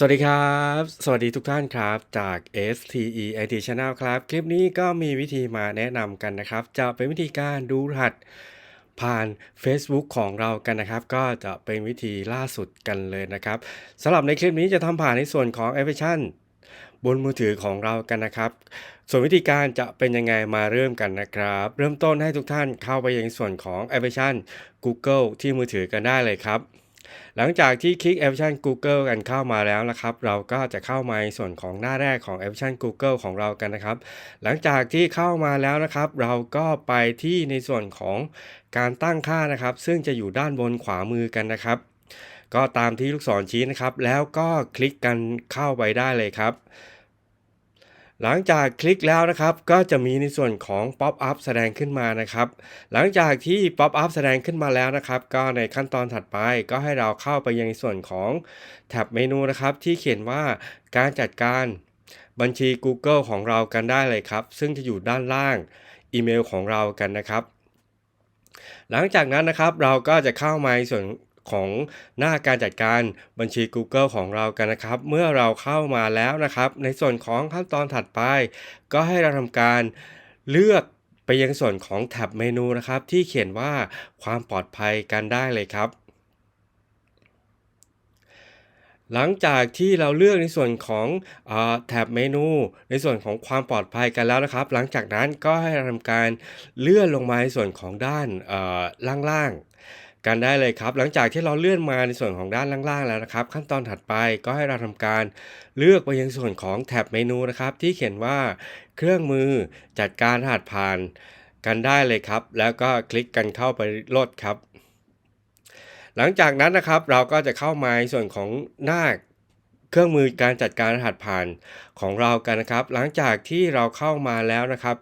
สวัสดีครับ สวัสดีทุกท่านครับจาก STE IT Channel ครับ คลิปนี้ก็มีวิธีมาแนะนำกันนะครับ จะเป็นวิธีการดูรหัสผ่าน Facebook ของเรากันนะครับ ก็จะเป็นวิธีล่าสุดกันเลยนะครับสำหรับในคลิปนี้จะทำผ่านในส่วนของแอปพลิเคชันบนมือถือของเรากันนะครับ ส่วนวิธีการจะเป็นยังไงมาเริ่มกันนะครับ เริ่มต้นให้ทุกท่านเข้าไปยังส่วนของแอปพลิเคชัน Google ที่มือถือกันได้เลยครับ หลังจากที่คลิกแอปพลิเคชัน Google กันเข้ามาแล้วนะครับ เราก็จะเข้ามาในส่วนของหน้าแรกของแอปพลิเคชัน Google ของเรากันนะครับ หลังจากที่เข้ามาแล้วนะครับ เราก็ไปที่ในส่วนของการตั้งค่านะครับ ซึ่งจะอยู่ด้านบนขวามือกันนะครับ ก็ตามที่ลูกศรชี้นะครับ แล้วก็คลิกกันเข้าไปได้เลยครับ หลังจากคลิกแล้วนะครับก็จะมีในส่วนของ Pop up แสดงขึ้นมานะครับ หลังจากที่ Pop up แสดงขึ้นมาแล้วนะครับ ก็ในขั้นตอนถัดไปก็ให้เราเข้าไปยังในส่วนของแท็บเมนูนะครับ ที่เขียนว่าการจัดการบัญชี Google ของเรากันได้เลยครับ ซึ่งจะอยู่ด้านล่างอีเมลของเรากันนะครับ หลังจากนั้นนะครับเราก็จะเข้ามาในส่วน ของหน้าการจัดการบัญชี Google ของเรากันนะครับ เมื่อเราเข้ามาแล้วนะครับ ในส่วนของขั้นตอนถัดไป ก็ให้เราทำการเลือกไปยังส่วนของแท็บเมนูนะครับ ที่เขียนว่าความปลอดภัยกันได้เลยครับ หลังจากที่เราเลือกในส่วนของอแท็บเมนู ในส่วนของความปลอดภัยกันแล้วนะครับ หลังจากนั้นก็ให้เราทำการเลื่อนลงมาในส่วนของด้านล่างๆ กันได้เลยครับ หลังจากที่เราเลื่อนมาในส่วนของด้านล่างๆแล้วนะครับ ขั้นตอนถัดไปก็ให้เราทำการเลือกไปยังส่วนของแท็บเมนูนะครับ ที่เขียนว่าเครื่องมือจัดการรหัสผ่านกันได้เลยครับ แล้วก็คลิกกันเข้าไปลดครับ หลังจากนั้นนะครับเราก็จะเข้ามาในส่วนของหน้าเครื่องมือการจัดการรหัสผ่านของเรากันนะครับ หลังจากที่เราเข้ามาแล้วนะครับ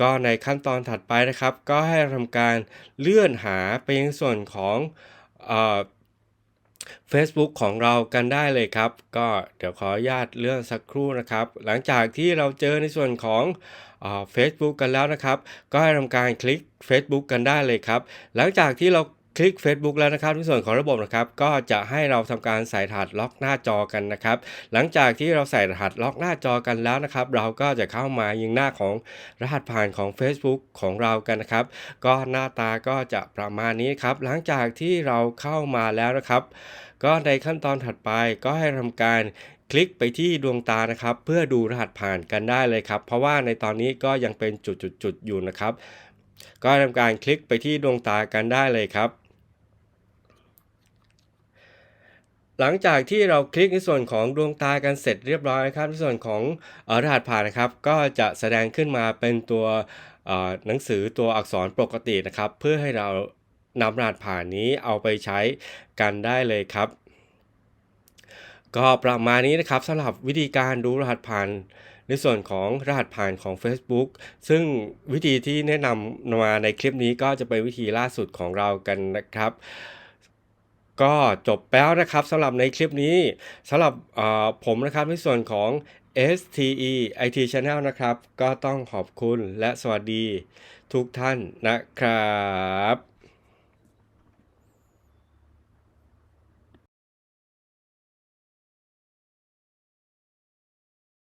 ก็ในขั้นตอนถัดไปนะครับ ก็ให้ทำการเลื่อนหาไปยังส่วนของเฟซบุ๊กของเรากันได้เลยครับ ก็เดี๋ยวขออนุญาตเลื่อนสักครู่นะครับ หลังจากที่เราเจอในส่วนของเฟซบุ๊กกันแล้วนะครับ ก็ให้ทำการคลิก Facebook กันได้เลยครับ หลังจากที่เรา คลิก Facebook แล้วนะครับในส่วนของระบบนะครับก็จะให้เราทำการใส่รหัสล็อกหน้าจอกันนะครับ หลังจากที่เราใส่รหัสล็อกหน้าจอกันแล้วนะครับ เราก็จะเข้ามายังหน้าของรหัสผ่านของ Facebook ของเรากันนะครับ ก็หน้าตาก็จะประมาณนี้ครับ หลังจากที่เราเข้ามาแล้วนะครับ ก็ในขั้นตอนถัดไปก็ให้ทำการคลิกไปที่ดวงตานะครับ เพื่อดูรหัสผ่านกันได้เลยครับ เพราะว่าในตอนนี้ก็ยังเป็นจุดๆๆอยู่นะครับ ก็ทำการคลิกไปที่ดวงตากันได้เลยครับ หลังจากที่เราคลิกในส่วนของดวงตากันเสร็จเรียบร้อยนะครับในส่วนของอรหัสผ่านนะครับ ก็จะแสดงขึ้นมาเป็นตัวหนังสือตัวอักษรปกตินะครับ เพื่อให้เรานำรหัสผ่านนี้เอาไปใช้กันได้เลยครับ ก็ประมาณนี้นะครับสำหรับวิธีการดูรหัสผ่าน ในส่วนของรหัสผ่านของ Facebook ซึ่งวิธีที่แนะนำมาในคลิปนี้ก็จะเป็นวิธีล่าสุดของเรากันนะครับ ก็จบแล้วนะครับสำหรับในคลิปนี้สำหรับผมนะครับในส่วนของ STE IT Channel นะครับ ก็ต้องขอบคุณและสวัสดีทุกท่านนะครับ